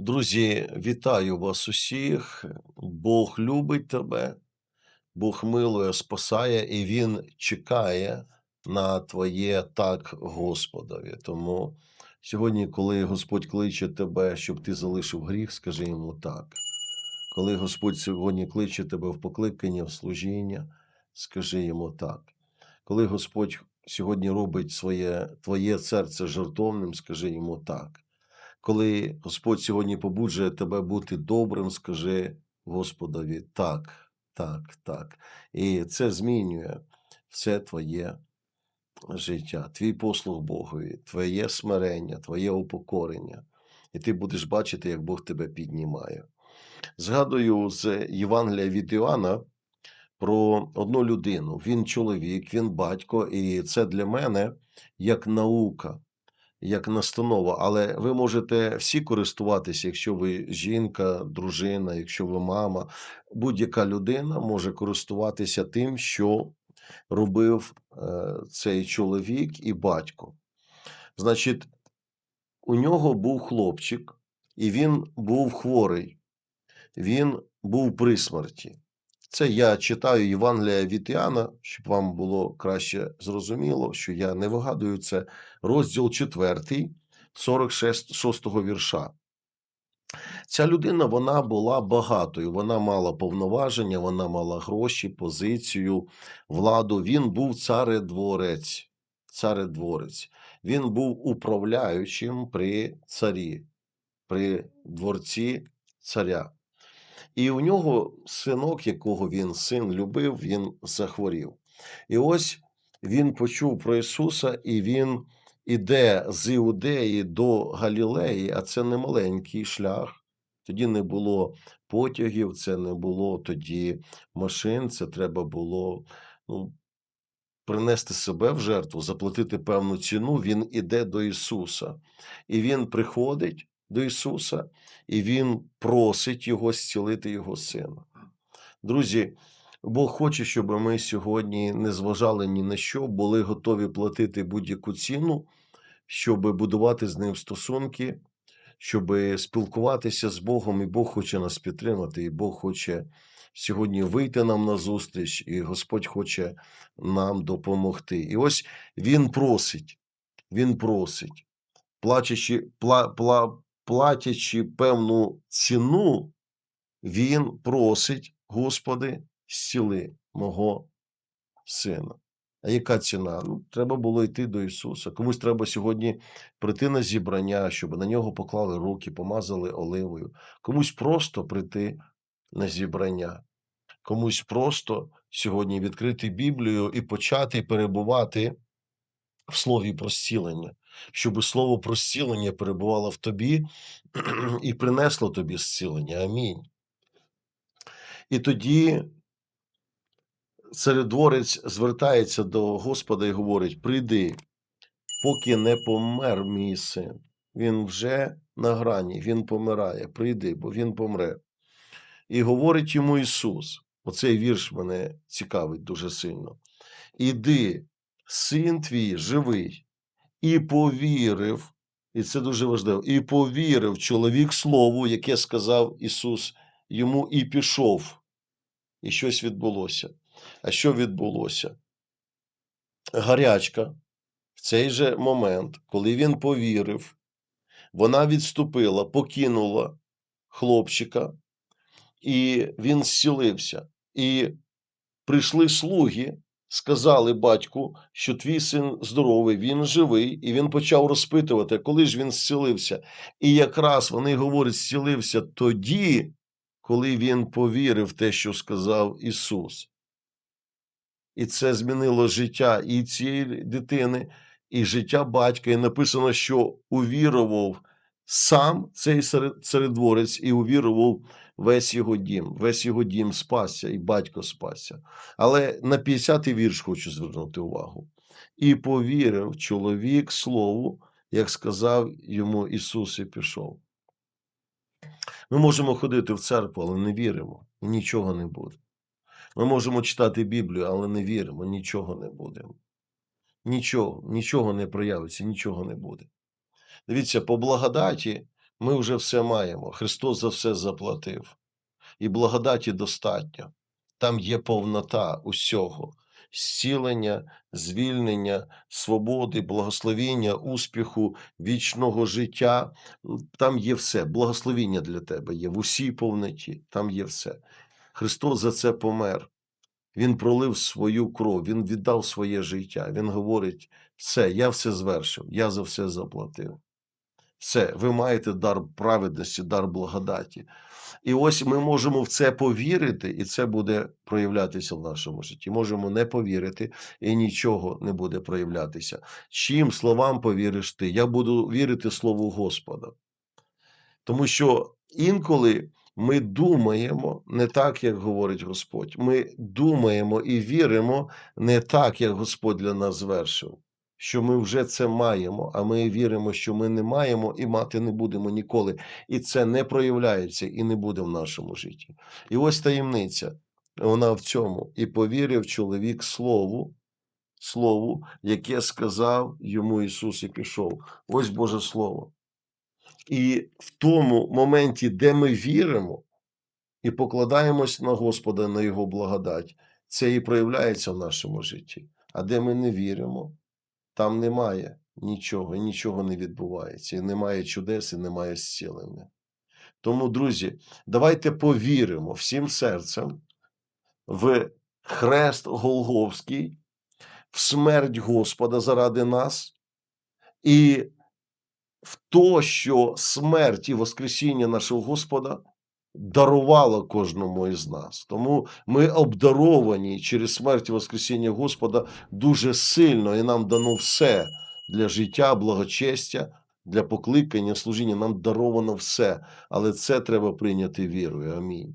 Друзі, вітаю вас усіх. Бог любить тебе, Бог милує, спасає, і Він чекає на твоє так Господові. Тому сьогодні, коли Господь кличе тебе, щоб ти залишив гріх, скажи йому так. Коли Господь сьогодні кличе тебе в покликання, в служіння, скажи йому так. Коли Господь сьогодні робить своє, твоє серце жертовним, скажи йому так. Коли Господь сьогодні побуджує тебе бути добрим, скажи Господові так, так, так. І це змінює все твоє життя, твій послуг Богові, твоє смирення, твоє упокорення. І ти будеш бачити, як Бог тебе піднімає. Згадую з Євангелія від Іоанна про одну людину. Він чоловік, він батько, і це для мене як наука, як настанова. Але ви можете всі користуватися, якщо ви жінка, дружина, якщо ви мама, будь-яка людина може користуватися тим, що робив е, цей чоловік і батько. Значить, у нього був хлопчик, і він був хворий, він був при смерті. Це я читаю Євангелія від Іоанна, щоб вам було краще зрозуміло, що я не вигадую це. Розділ 4, 46 вірша. Ця людина вона була багатою, вона мала повноваження, вона мала гроші, позицію, владу. Він був царедворець. Царедворець. Він був управляючим при царі, при дворці царя. І у нього синок, якого він син любив, він захворів. І ось він почув про Ісуса, і він іде з Іудеї до Галілеї, а це не маленький шлях. Тоді не було потягів, це не було тоді машин, це треба було ну, принести себе в жертву, заплатити певну ціну. Він іде до Ісуса. І він приходить до Ісуса, і Він просить Його зцілити Його сина. Друзі, Бог хоче, щоб ми сьогодні не зважали ні на що, були готові платити будь-яку ціну, щоб будувати з ним стосунки, щоб спілкуватися з Богом, і Бог хоче нас підтримати, і Бог хоче сьогодні вийти нам на зустріч, і Господь хоче нам допомогти. І ось Він просить, Він просить, плачучи, пла, пла, платячи певну ціну, Він просить, Господи, зціли мого сина. А яка ціна? Ну, треба було йти до Ісуса. Комусь треба сьогодні прийти на зібрання, щоб на нього поклали руки, помазали оливою. Комусь просто прийти на зібрання. Комусь просто сьогодні відкрити Біблію і почати перебувати в слові про зцілення, щоб слово про зцілення перебувало в тобі і принесло тобі зцілення. Амінь. І тоді царедворець звертається до Господа і говорить: прийди, поки не помер мій син. Він вже на грані, він помирає. Прийди, бо він помре. І говорить йому Ісус: оцей вірш мене цікавить дуже сильно. Іди, син твій живий, і повірив, і це дуже важливо, і повірив чоловік слову, яке сказав Ісус йому, і пішов. І щось відбулося. А що відбулося? Гарячка в цей же момент, коли він повірив, вона відступила, покинула хлопчика, і він зцілився. І прийшли слуги, сказали батьку, що твій син здоровий, він живий, і він почав розпитувати, коли ж він зцілився. І якраз вони говорять, зцілився тоді, коли він повірив в те, що сказав Ісус. І це змінило життя і цієї дитини, і життя батька. І написано, що увірував сам цей царедворець і увірував весь його дім. Весь його дім спасся, і батько спасся. Але на 50-й вірш хочу звернути увагу. І повірив чоловік слову, як сказав йому Ісус, і пішов. Ми можемо ходити в церкву, але не віримо, і нічого не буде. Ми можемо читати Біблію, але не віримо, нічого не буде. Нічого, нічого не проявиться, нічого не буде. Дивіться, по благодаті Ми вже все маємо. Христос за все заплатив. І благодаті достатньо. Там є повнота усього: зцілення, звільнення, свободи, благословіння, успіху, вічного життя. Там є все. Благословіння для тебе є в усій повноті. Там є все. Христос за це помер. Він пролив свою кров, Він віддав своє життя. Він говорить: все, я все звершив, я за все заплатив. Все, ви маєте дар праведності, дар благодаті. І ось ми можемо в це повірити, і це буде проявлятися в нашому житті. Можемо не повірити, і нічого не буде проявлятися. Чим словам повіриш ти? Я буду вірити Слову Господа. Тому що інколи ми думаємо не так, як говорить Господь. Ми думаємо і віримо не так, як Господь для нас звершив. Що ми вже це маємо, а ми віримо, що ми не маємо і мати не будемо ніколи. І це не проявляється і не буде в нашому житті. І ось таємниця, вона в цьому. І повірив чоловік слову, слову, яке сказав йому Ісус і пішов. Ось Боже Слово. І в тому моменті, де ми віримо і покладаємось на Господа, на Його благодать, це і проявляється в нашому житті. А де ми не віримо, там немає нічого, і нічого не відбувається, і немає чудес, і немає зцілення. Тому, друзі, давайте повіримо всім серцем в хрест Голговський, в смерть Господа заради нас, і в то, що смерть і Воскресіння нашого Господа дарувало кожному із нас. Тому ми обдаровані через смерть і Воскресіння Господа дуже сильно, і нам дано все для життя, благочестя, для покликання, служіння. Нам даровано все, але це треба прийняти вірою. Амінь.